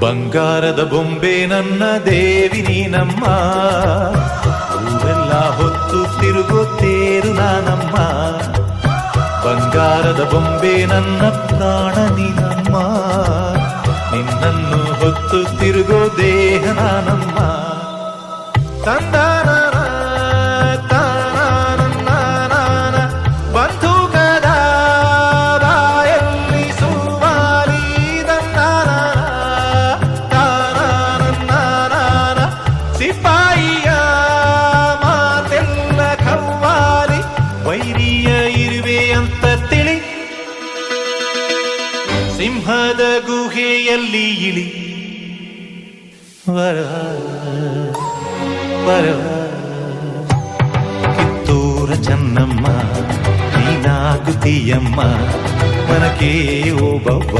ಬಂಗಾರದ ಬೊಂಬೆ ನನ್ನ ದೇವಿ ನೀನಮ್ಮ. ಊರೆಲ್ಲ ಹೊತ್ತು ತಿರುಗೋ ತೇರು ನಾನಮ್ಮ. ಬಂಗಾರದ ಬೊಂಬೆ ನನ್ನ ಪ್ರಾಣ ನೀನಮ್ಮ. ನಿನ್ನನ್ನು ಹೊತ್ತು ತಿರುಗೋ ದೇಹ ನಾನಮ್ಮ. ತಂದಾನ ಸಿಪಾಯಿಯ ಮಾತೆಲ್ಲ ಕವ್ವಾಲಿ, ವೈರಿಯ ಇರುವೆ ಅಂತ ತಿಳಿ. ಸಿಂಹದ ಗುಹೆಯಲ್ಲಿ ಇಳಿ. ವರ ವರ ಕಿತ್ತೂರ ಚೆನ್ನಮ್ಮ ನೀನಾಗುತ್ತೀಯಮ್ಮ ಮನಕೆ ಓ ಬವ್ವ